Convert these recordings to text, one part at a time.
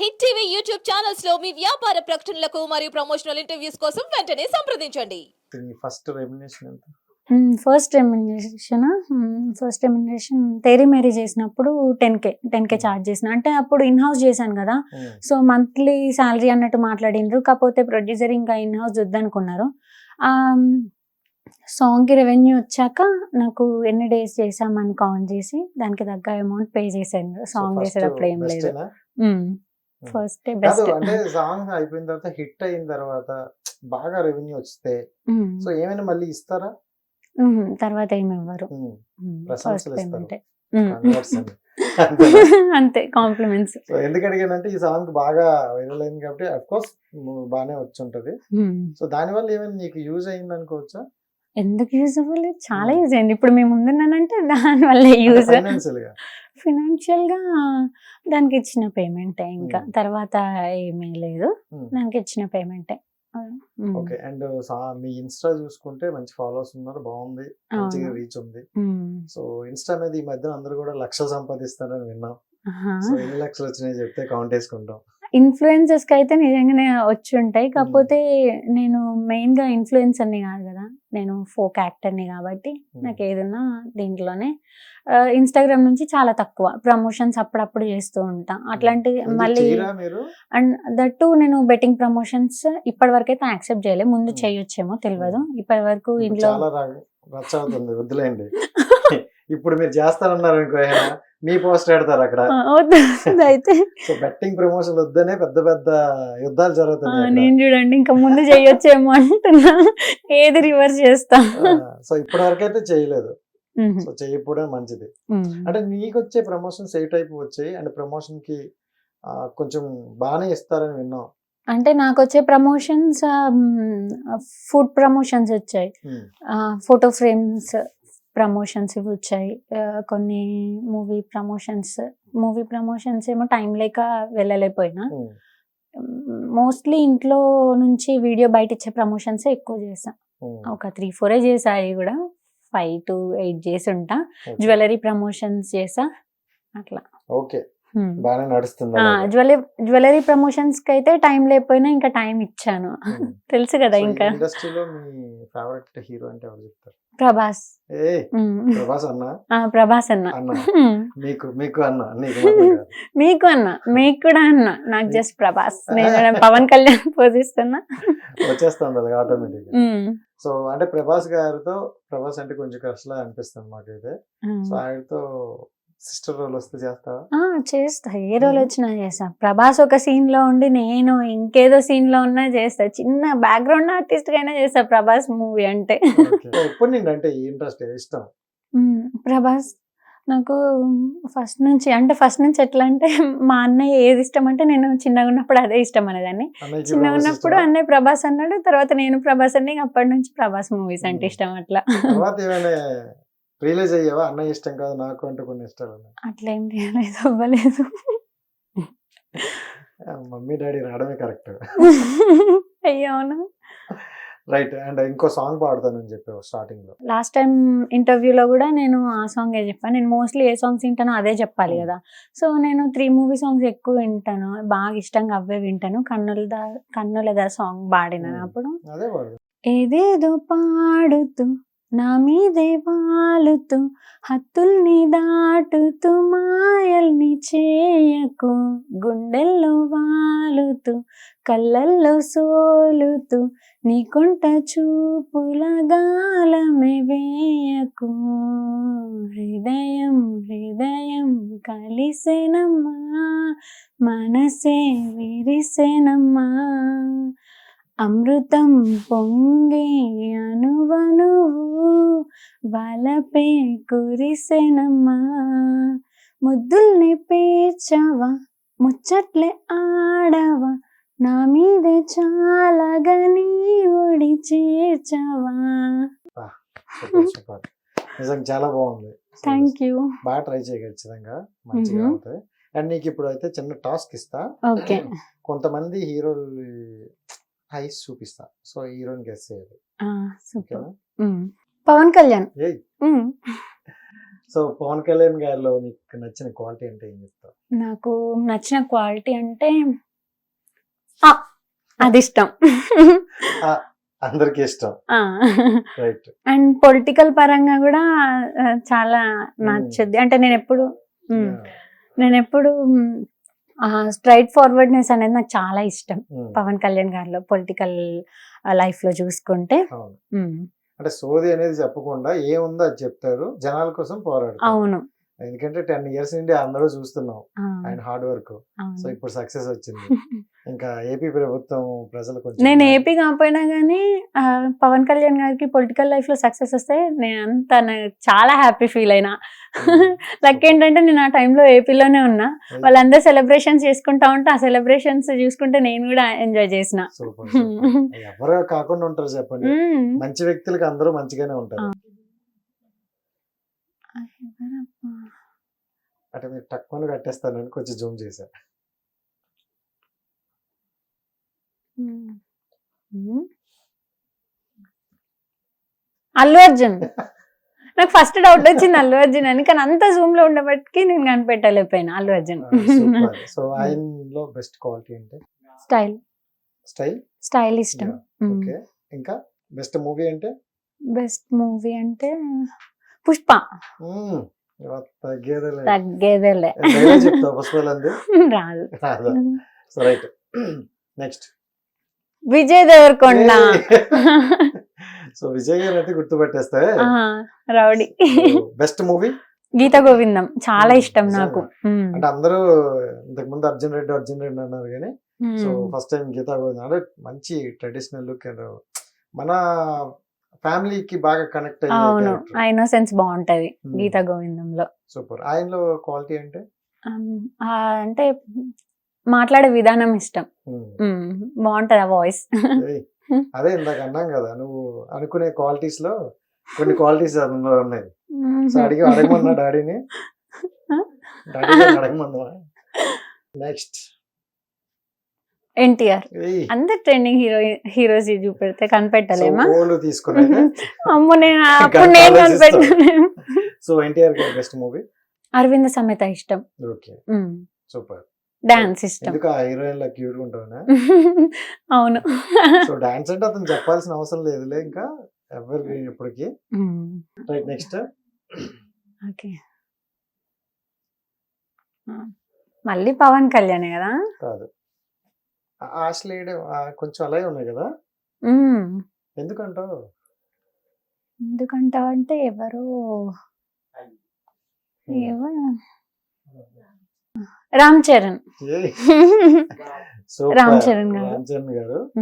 Hit TV YouTube ఛానల్స్లో మీ వ్యాపార ప్రకటనలకు మరియు ప్రమోషనల్ ఇంటర్వ్యూస్ కోసం వెంటనే సంప్రదించండి. ఫస్ట్ రెమ్యునేషన్ ఎంత? First remuneration? First remuneration Theri Mary చేసినప్పుడు ten K ten K charge చేసిన. అంటే అప్పుడు ఇన్ హౌస్ చేశాను కదా. ఉమ్, సో మంత్లీ శాలరీ అన్నట్టు మాట్లాడిండ్రు. కాకపోతే ప్రొడ్యూసర్ ఇంకా ఇన్ హౌస్ వద్దనుకున్నారు సాంగ్కి రెవెన్యూ వచ్చాక నాకు ఎన్ని డేస్ చేసామని కౌంట్ చేసి దానికి తగ్గ అమౌంట్ పే చేశాను సాంగ్ చేసేటప్పుడు ఏం లేదు? ఫస్ట్ కాదు బెస్ట్. అంటే సాంగ్ అయిపోయిన తర్వాత హిట్ అయిన తర్వాత బాగా రెవెన్యూ వస్తే సో ఏమైనా మళ్ళీ ఇస్తారా? తర్వాత ఏమి ఇవ్వరు. ఫస్ట్? అంతే కాంప్లిమెంట్స్ ఎందుకు అడిగానంటే ఈ సాంగ్ బాగా వైరల్ అయింది కాబట్టి అఫ్ కోర్స్ బాగానే వచ్చి ఉంటది. సో దాని వల్ల ఏమైనా నీకు యూజ్ అయింది అనుకోవచ్చా ఎందుకు యూజ్ అవ్వలేదు? చాలా యూజ్ అయింది. ఇప్పుడు మేము ముందున్నానంటే దాని వల్ల యూజ్ ఫైనాన్షియల్గా దానికి ఇచ్చిన పేమెంటే ఇంకా. తర్వాత ఏమీ లేదు. దానికి ఇచ్చిన పేమెంటే. ఓకే. అండ్ మీ ఇన్స్టా చూసుకుంటే మంచి ఫాలోవర్స్ ఉన్నారు. బాగుంది. మంచిగా. రీచ్ ఉంది. సో ఇన్స్టా మీద ఈ మధ్య అందరూ కూడా లక్షలు సంపాదిస్తారని విన్నాం. సో ఎన్ని లక్షలు వచ్చినాయి చెప్తే కౌంట్ వేసుకుంటాం ఇన్ఫ్లుయెన్సెస్కి అయితే నిజంగానే వచ్చి ఉంటాయి. కాకపోతే నేను మెయిన్గా ఇన్ఫ్లుయెన్స్ అన్ని కాదు కదా. నేను ఫోక్ యాక్టర్ని కాబట్టి నాకు ఏదన్నా దీంట్లోనే ఇన్స్టాగ్రామ్ నుంచి చాలా తక్కువ. ప్రమోషన్స్ అప్పుడప్పుడు చేస్తూ ఉంటా. అట్లాంటి మళ్ళీ అండ్ దట్టు నేను బెట్టింగ్ ప్రమోషన్స్ ఇప్పటి వరకు అయితే యాక్సెప్ట్ చేయలేదు ముందు. చేయొచ్చేమో తెలియదు. ఇప్పటి వరకు ఇంట్లో ఇప్పుడు మీరు చేస్తారన్నారు అనుకో మీ పోస్ట్ పెడతారు అక్కడ. అయితే. సో బెట్టింగ్ ప్రమోషన్ వద్దనే పెద్ద పెద్ద యుద్ధాలు జరుగుతున్నాయి. నేను చూడండి ఇంకా ముందు చేయొచ్చేమో అంటున్నా. ఏది రివర్స్ చేస్తా? సో ఇప్పటి వరకు అయితే చేయలేదు. సో చేయకపోవడం మంచిది. అంటే నీకు వచ్చే ప్రమోషన్స్ ఏ టైప్ వచ్చాయి? అండ్ ప్రమోషన్కి కొంచెం బాగానే ఇస్తారని విన్నాం. అంటే నాకు వచ్చే ప్రమోషన్స్ ఫుడ్ ప్రమోషన్స్ వచ్చాయి. ఫోటో ఫ్రేమ్స్ ప్రమోషన్స్ ఇవి వచ్చాయి కొన్ని మూవీ ప్రమోషన్స్ మూవీ ప్రమోషన్స్ ఏమో టైం లేక వెళ్ళలేకపోయినా. మోస్ట్లీ ఇంట్లో నుంచి వీడియో బయట ఇచ్చే ప్రమోషన్స్ ఎక్కువ చేసా ఒక త్రీ ఫోరే చేసా అవి కూడా. ఫైవ్ టు ఎయిట్ చేసి ఉంటా. జ్యువెలరీ ప్రమోషన్స్ చేసా అట్లా. ఓకే. బాగానే నడుస్తుంది జ్యువెలరీ జ్యువెలరీ ప్రమోషన్స్కి అయితే టైం లేకపోయినా ఇంకా టైం ఇచ్చాను. తెలుసు కదా ఇంకా. ఇండస్ట్రీలో మీ ఫేవరెట్ హీరో అంటే ఎవరు చెప్తారు? ప్రభాస్. ఏ. ప్రభాస్ అన్న? ఆ, ప్రభాస్ అన్న. మీకు మీకు అన్న. మీకు అన్న మీకు కూడా అన్న నాకు జస్ట్ ప్రభాస్. నేను పవన్ కళ్యాణ్ పోజిస్తున్నా వచ్చేస్తాం కదా ఆటోమేటిక్. సో అంటే ప్రభాస్ గారితో ప్రభాస్ అంటే కొంచెం కష్టలా అనిపిస్తుంది మాకైతే. సో ఆయనతో సిస్టర్ రోల్ వస్తే చేస్తావా? చేస్తా. ఏ రోల్ వచ్చినా చేస్తా. ప్రభాస్ ఒక సీన్లో ఉండి నేను ఇంకేదో సీన్లో ఉన్నా చేస్తా. చిన్న బ్యాక్గ్రౌండ్ ఆర్టిస్ట్ అయినా చేస్తా ప్రభాస్ మూవీ అంటే. ఎప్పటి నుండి అంటే ఇంట్రెస్ట్ ఇష్టం? ప్రభాస్ నాకు ఫస్ట్ నుంచి అంటే ఫస్ట్ నుంచి ఎట్లా అంటే మా అన్నయ్య ఏది ఇష్టం అంటే నేను చిన్నగా ఉన్నప్పుడు అదే ఇష్టం అనేదాన్ని. చిన్నగా ఉన్నప్పుడు? అన్నయ్య ప్రభాస్ అన్నాడు తర్వాత నేను ప్రభాస్ అన్ని అప్పటి నుంచి ప్రభాస్ మూవీస్ అంటే. ఇష్టం అట్లా. రియలైజ్ అయ్యావా? అన్నయ్య ఇష్టం కాదు నాకు అంటే కొన్ని ఇష్టాలు అట్లా ఏం రియలైజ్ అవ్వలేదు. మమ్మీ డాడీ రావడమే కరెక్ట్. అయ్యో అవునా? రైట్ అండ్ ఇంకో సాంగ్ పాడతానని చెప్పావు స్టార్టింగ్లో లాస్ట్ టైం ఇంటర్వ్యూలో కూడా నేను ఆ సాంగ్ చెప్పాను నేను మోస్ట్లీ ఏ సాంగ్స్ వింటానో అదే చెప్పాలి Hmm. కదా. సో నేను త్రీ మూవీ సాంగ్స్ ఎక్కువ వింటాను బాగా ఇష్టంగా అవే వింటాను. కన్నులదా కన్నులదా సాంగ్ పాడిన Hmm. అప్పుడు? ఏదేదో పాడుతూ నా మీదే వాలుతూ హత్తుల్ని దాటుతూ మాయల్ని చేయకు గుండెల్లో వాలుతూ కళ్ళల్లో సోలుతూ నీ కొంట చూపుల గాలమే వేయకు. హృదయం హృదయం కలిసెనమ్మా మనసే విరిసెనమ్మా. అమృతం పొంగి అనువను వలపే కురిసెనమ్మా. ముద్దుల్ని పేర్చవా ముచ్చట్లే ఆడవా నా మీదే చాలగా ఒడి చేర్చవా. సూపర్ నిజంగా చాలా బాగుంది. థ్యాంక్ యూ బాగా ట్రై చేయ ఖచ్చితంగా. మంచిగా. అవుతాయి అండ్ నీకు ఇప్పుడు అయితే చిన్న టాస్క్ ఇస్తా. ఓకే. కొంతమంది హీరోలు ఐస్ చూపిస్తా. సో హీరోని గెస్ చేయాలి. ఓకేనా? పవన్ కళ్యాణ్. సో పవన్ కళ్యాణ్ గారిలో నీకు నచ్చిన క్వాలిటీ అంటే ఏం చెప్తావు? నాకు నచ్చిన క్వాలిటీ అంటే అది ఇష్టం. అందరికి ఇష్టం. రైట్ అండ్ పొలిటికల్ పరంగా కూడా చాలా నచ్చుద్ది అంటే నేను ఎప్పుడు నేను ఎప్పుడు స్ట్రైట్ ఫార్వర్డ్నెస్ అనేది నాకు చాలా ఇష్టం. పవన్ కళ్యాణ్ గారిలో పొలిటికల్ లైఫ్లో చూసుకుంటే. అంటే సోది అనేది చెప్పకుండా ఏముందో అది చెప్తారు. జనాల కోసం పోరాడు అవును. ఎందుకంటే టెన్ ఇయర్స్ నుండి అందరూ చూస్తున్నాం ఆయన హార్డ్ వర్క్. సో. ఇప్పుడు సక్సెస్ వచ్చింది. ఇంకా ఏపీ ప్రభుత్వం ప్రజలు కొంచెం నేను ఏపీ కాకపోయినా కానీ పవన్ కళ్యాణ్ గారికి పొలిటికల్ లైఫ్లో సక్సెస్ వస్తే నేను అంత చాలా హ్యాపీ ఫీల్ అయినా. లక్ ఏంటంటే నేను ఆ టైంలో ఏపీలోనే ఉన్నా. వాళ్ళందరూ సెలబ్రేషన్స్ చేసుకుంటా ఉంటే ఆ సెలబ్రేషన్స్ చూసుకుంటే నేను కూడా ఎంజాయ్ చేసిన. ఎవరు కాకుండా ఉంటారు చెప్పండి. మంచి వ్యక్తులకి అందరూ మంచిగానే ఉంటారు? అంటే మీరు తక్కువ కట్టేస్తానని కొంచెం జూమ్ చేశారు. అల్లు అర్జున్. నాకు ఫస్ట్ డౌట్ వచ్చింది అల్లు అర్జున్ అని కానీ అంత జూమ్లో ఉండబట్టి నేను కనిపెట్టలేకపోయినా అల్లు అర్జున్. సో ఆయనలో బెస్ట్ క్వాలిటీ అంటే? స్టైల్. స్టైల్? స్టైల్ ఇష్టం. ఓకే. ఇంకా బెస్ట్ మూవీ అంటే? బెస్ట్ మూవీ అంటే పుష్ప. తగ్గేదేలే. రాదు. Right next Vijay Deverakonda. So Vijay garu అయితే గుర్తుపెట్టేస్తే rowdy. Best movie Geetha Govindam. చాలా. ఇష్టం నాకు. అంటే అందరూ ఇంతకు ముందు అర్జున్ రెడ్డి అర్జున్ రెడ్డి అన్నారు కానీ so. First time Geetha Govindam. అంటే మంచి ట్రెడిషనల్ లుక్ అండ్ మన ఫ్యామిలీకి బాగా కనెక్ట్ అవును. అయ్యే ఆ ఇన్నోసెన్స్ బాగుంటది. గీత గోవిందంలో. సూపర్. ఆయనలో క్వాలిటీ అంటే? అంటే మాట్లాడే విధానం ఇష్టం. బాగుంటది ఆ వాయిస్ అదే ఇందాక అన్నాం కదా నువ్వు అనుకునే క్వాలిటీస్లో కొన్ని క్వాలిటీస్ అందులో ఉన్నాయి సో అడిగి అడగమన్నా డాడీని? డాడీ అడగమన్నా. నెక్స్ట్ ఎన్టీఆర్. అందరు ట్రెండింగ్ హీరో హీరోస్ చూపెడితే కనిపెట్టలేమా? అమ్మో నేను అప్పుడు నేను. కనిపెట్టలేను. So NTR best movie Aravinda Sametha ఇష్టం. ఓకే. సూపర్. డాన్స్ ఇష్టం. ఎందుకు ఆ హీరోయిన్ లా క్యూట్ ఉంటావునా? అవును. సో డాన్స్ అంటే అతను చెప్పాల్సిన అవసరం లేదులే ఇంకా ఎవరికి ఇప్పటికి రైట్ నెక్స్ట్ ఓకే. మళ్ళీ పవన్ కళ్యాణ్ కదా? కాదు. ఆ- ఆశ్లేయడం కొంచెం అలాగే ఉన్నాయి కదా. ఎందుకంటావు? ఎందుకంటావు అంటే ఎవరు ఎవరు రామ్ చరణ్. రామ్. చరణ్ గారు. రామ్ చరణ్ గారు.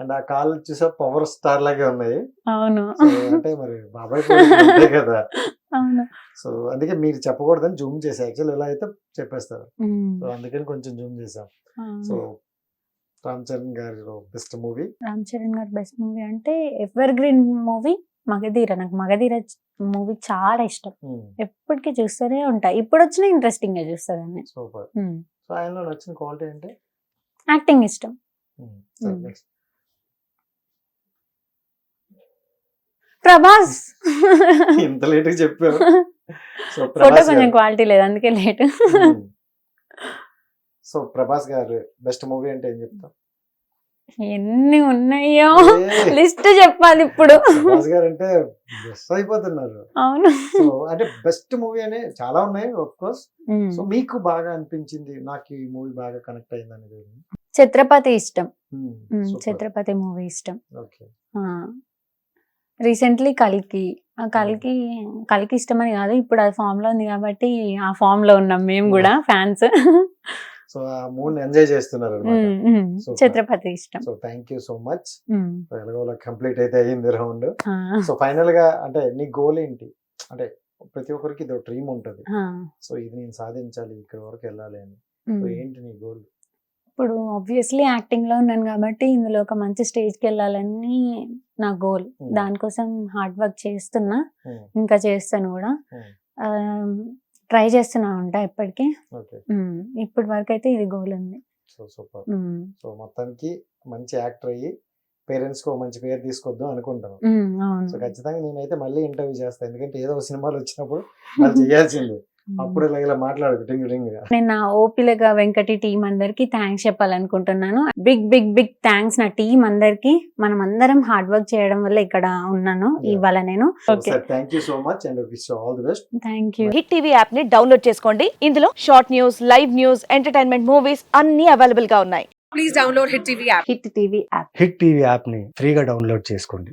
అండ్ ఆ కాళ్ళు చూసా పవర్ స్టార్ లాగే ఉన్నాయి. అవును. అంటే మరి బాబాయ్ కదా? అవును. సో అందుకే మీరు చెప్పకూడదని జూమ్ చేసా యాక్చువల్ ఎలా అయితే చెప్పేస్తారు. సో అందుకని కొంచెం జూమ్ చేసాం. సో రామ్ చరణ్ గారి బెస్ట్ మూవీ? రామ్ చరణ్ గారి బెస్ట్ మూవీ అంటే ఎవర్ గ్రీన్ మూవీ మగధీర. నాకు మగధీర మూవీ చాలా ఇష్టం. ఎప్పటికీ చూస్తూనే ఉంటా. ఇప్పుడు వచ్చిన ఇంట్రెస్టింగ్గా చూస్తాదాన్ని సూపర్ సో ఆయనలో నచ్చిన క్వాలిటీ అంటే యాక్టింగ్ ఇష్టం. ప్రభాస్. ఇంత లేట్ సో ఫోటో కొంచెం క్వాలిటీ లేదు. అందుకే లేట్. సో ప్రభాస్ గారు బెస్ట్ మూవీ అంటే ఏం చెప్తాం ఎన్ని ఉన్నాయో లిస్ట్ చెప్పాలి ఇప్పుడు. ప్రభాస్ గారు అంటే బెస్ట్ అయిపోతున్నారు. అవును. సో అంటే బెస్ట్ మూవీ అనే చాలా ఉన్నాయి ఆఫ్ కోర్స్. సో మీకు బాగా అనిపించింది నాకు ఈ మూవీ బాగా కనెక్ట్ అయింది అనేది ఛత్రపతి ఇష్టం. ఛత్రపతి మూవీ ఇష్టం. ఓకే. రీసెంట్లీ కల్కి. ఆ కల్కి కల్కి ఇష్టం అని కాదు ఇప్పుడు అది ఫామ్లో ఉంది కాబట్టి ఆ ఫామ్లో ఉన్నాం మేము కూడా ఫ్యాన్స్. సో ఆ మూడ్ ఎంజాయ్ చేస్తున్నారు. ఛత్రపతి ఇష్టం. So thank you so much hmm. ఎలాగోలా కంప్లీట్ అయితే అయ్యింది రౌండ్ సో ఫైనల్గా అంటే నీ గోల్ ఏంటి? అంటే ప్రతి ఒక్కరికి ఇది డ్రీమ్ ఉంటది. సో ఇది నేను సాధించాలి ఇక్కడ వరకు వెళ్ళాలి అని. ఏంటి నీ గోల్ ఇప్పుడు ఆబ్వియస్లీ యాక్టింగ్లో ఉన్నాను కాబట్టి ఇందులో ఒక మంచి స్టేజ్కి వెళ్ళాలని నా గోల్. దానికోసం హార్డ్ వర్క్ చేస్తున్నా. ఇంకా చేస్తాను కూడా. ట్రై చేస్తున్నా ఉంటా ఇప్పటికీ. ఇప్పటి వరకు అయితే ఇది గోల్ ఉంది. So super. సో మొత్తానికి మంచి యాక్టర్ అయ్యి పేరెంట్స్కు మంచి పేరు తీసుకొద్దాం అనుకుంటాను సో ఖచ్చితంగా నేనైతే మళ్ళీ ఇంటర్వ్యూ చేస్తాను ఎందుకంటే ఏదో ఒక సినిమాలు వచ్చినప్పుడు వాళ్ళు చేయాల్సిందే. అప్పుడు ఇలా నేను నా ఓపిలగా వెంకటి టీం అందరికి థ్యాంక్స్ చెప్పాలనుకుంటున్నాను. బిగ్ బిగ్ బిగ్ థ్యాంక్స్ నా టీం అందరికి. మనం అందరం హార్డ్ వర్క్ చేయడం వల్ల ఇక్కడ ఉన్నాను. ఇవాళ నేను. Okay sir thank you so much and wish all the best thank you Hit TV యాప్ని డౌన్లోడ్ చేసుకోండి. ఇందులో short news live news entertainment movies అన్ని అవైలబుల్గా ఉన్నాయి. Please download Hit TV app. Hit TV app Hit TV యాప్ని ఫ్రీగా download చేసుకోండి.